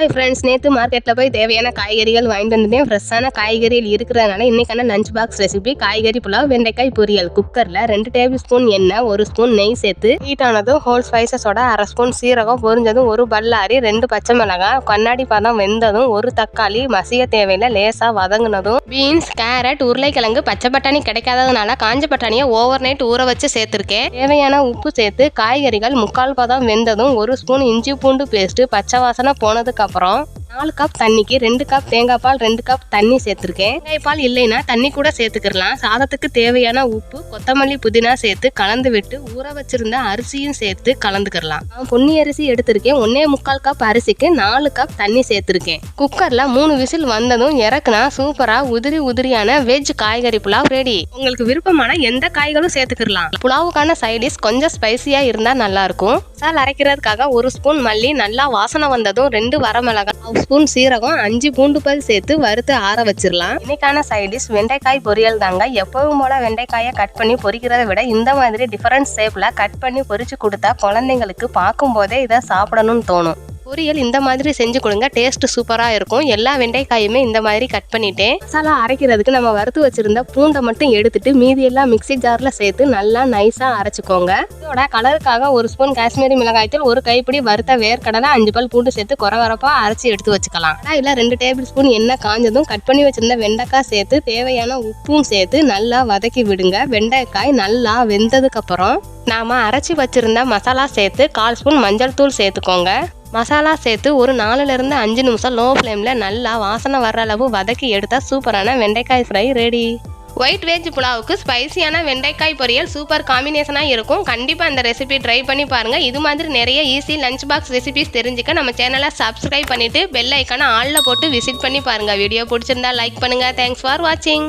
Hi friends நேற்று மார்க்கெட்டில் போய் தேவையான காய்கறிகள் வாங்கிட்டு வந்துட்டேன் ஃப்ரெஷ்ஷான காய்கறிகள் இருக்கிறதுனால இன்றைக்கான லஞ்ச் பாக்ஸ் ரெசிபி காய்கறி புலாவ் வெண்டைக்காய் பொரியல். குக்கரில் ரெண்டு டேபிள் ஸ்பூன் எண்ணெய் ஒரு ஸ்பூன் நெய் சேர்த்து ஹீட்டானதும் ஹோல் ஸ்பைசஸோட அரை ஸ்பூன் சீரகம் பொரிஞ்சதும் ஒரு பல்லாரி ரெண்டு பச்சை மிளகாய் கண்ணாடி பதம் வெந்ததும் ஒரு தக்காளி மசிய தேவையில்ல லேசாக வதங்கினதும் பீன்ஸ் கேரட் உருளைக்கிழங்கு பச்சை பட்டாணி கிடைக்காததுனால காஞ்ச பட்டாணியை ஓவர் நைட் ஊற வச்சு சேர்த்துருக்கேன். தேவையான உப்பு சேர்த்து காய்கறிகள் முக்கால் பதம் வெந்ததும் ஒரு ஸ்பூன் இஞ்சி பூண்டு பேஸ்ட்டு பச்சை வாசனை போனதுக்கு overall நாலு கப் தண்ணிக்கு ரெண்டு கப் தேங்காய் பால் ரெண்டு கப் தண்ணி சேர்த்துருக்கேன். தேங்காய் பால் இல்லைன்னா தண்ணி கூட சேர்த்துக்கிடலாம் சாதத்துக்கு தேவையான உப்பு கொத்தமல்லி புதினா சேர்த்து கலந்து விட்டு ஊற வச்சிருந்த அரிசியும் சேர்த்து கலந்துக்கிடலாம் நான் பொன்னி அரிசி எடுத்திருக்கேன். ஒன்னே முக்கால் கப் அரிசிக்கு நாலு கப் தண்ணி சேர்த்துருக்கேன். குக்கர்ல மூணு விசில் வந்ததும் இறக்குனா சூப்பரா உதிரி உதிரியான வெஜ் காய்கறி புலாவ் ரெடி உங்களுக்கு விருப்பமான எந்த காய்களும் சேர்த்துக்கிடலாம் புலாவுக்கான சைடிஷ் கொஞ்சம் ஸ்பைசியா இருந்தா நல்லா இருக்கும். மசாலா அரைக்கிறதுக்காக ஒரு ஸ்பூன் மல்லி நல்லா வாசனை வந்ததும் ரெண்டு வரமிளகாய் ஸ்பூன் சீரகம் அஞ்சு பூண்டு பல் சேர்த்து வறுத்து ஆற வச்சிடலாம் இன்னைக்கான சைடிஷ் வெண்டைக்காய் பொரியல் தாங்க. எப்பவும் போல வெண்டைக்காயை கட் பண்ணி பொரிக்கிறத விட இந்த மாதிரி டிஃபரண்ட் ஷேப்ல கட் பண்ணி பொரிச்சு கொடுத்தா குழந்தைங்களுக்கு பார்க்கும் போதே இதை சாப்பிடணும்னு தோணும். பொரியல் இந்த மாதிரி செஞ்சு கொடுங்க டேஸ்ட் சூப்பராக இருக்கும். எல்லா வெண்டைக்காயுமே இந்த மாதிரி கட் பண்ணிட்டேன். மசாலா அரைக்கிறதுக்கு நம்ம வறுத்து வச்சிருந்த பூண்டை மட்டும் எடுத்துட்டு மீதி எல்லாம் மிக்ஸி ஜாரில் சேர்த்து நல்லா நைஸாக அரைச்சிக்கோங்க. இதோட கலருக்காக ஒரு ஸ்பூன் காஷ்மீரி மிளகாய்த்தூள் ஒரு கைப்பிடி வறுத்த வேர்க்கடலை அஞ்சு பல் பூண்டு சேர்த்து குறவரப்பாக அரைச்சி எடுத்து வச்சுக்கலாம். இல்லை ரெண்டு டேபிள் ஸ்பூன் எண்ணெய் காஞ்சதும் கட் பண்ணி வச்சிருந்த வெண்டைக்காய் சேர்த்து தேவையான உப்பும் சேர்த்து நல்லா வதக்கி விடுங்க. வெண்டைக்காய் நல்லா வெந்ததுக்கப்புறம் நாம் நாம அரைச்சி வச்சிருந்த மசாலா சேர்த்து கால் ஸ்பூன் மஞ்சள் தூள் சேர்த்துக்கோங்க. மசாலா சேர்த்து ஒரு நாலுலேருந்து அஞ்சு நிமிஷம் லோ ஃப்ளேமில் நல்லா வாசனை வர்ற அளவு வதக்கி எடுத்தால் சூப்பரான வெண்டைக்காய் ஃப்ரை ரெடி ஒயிட் வெஜ் புலாவுக்கு ஸ்பைசியான வெண்டைக்காய் பொரியல் சூப்பர் காம்பினேஷனாக இருக்கும். கண்டிப்பாக அந்த ரெசிபி ட்ரை பண்ணி பாருங்கள் இது மாதிரி நிறைய ஈஸி லஞ்ச் பாக்ஸ் ரெசிபிஸ் தெரிஞ்சுக்க நம்ம சேனலை சப்ஸ்கிரைப் பண்ணிவிட்டு பெல் ஐக்கானை ஆளில் போட்டு விசிட் பண்ணி பாருங்கள் வீடியோ பிடிச்சிருந்தா லைக் பண்ணுங்கள் தேங்க்ஸ் ஃபார் வாட்சிங்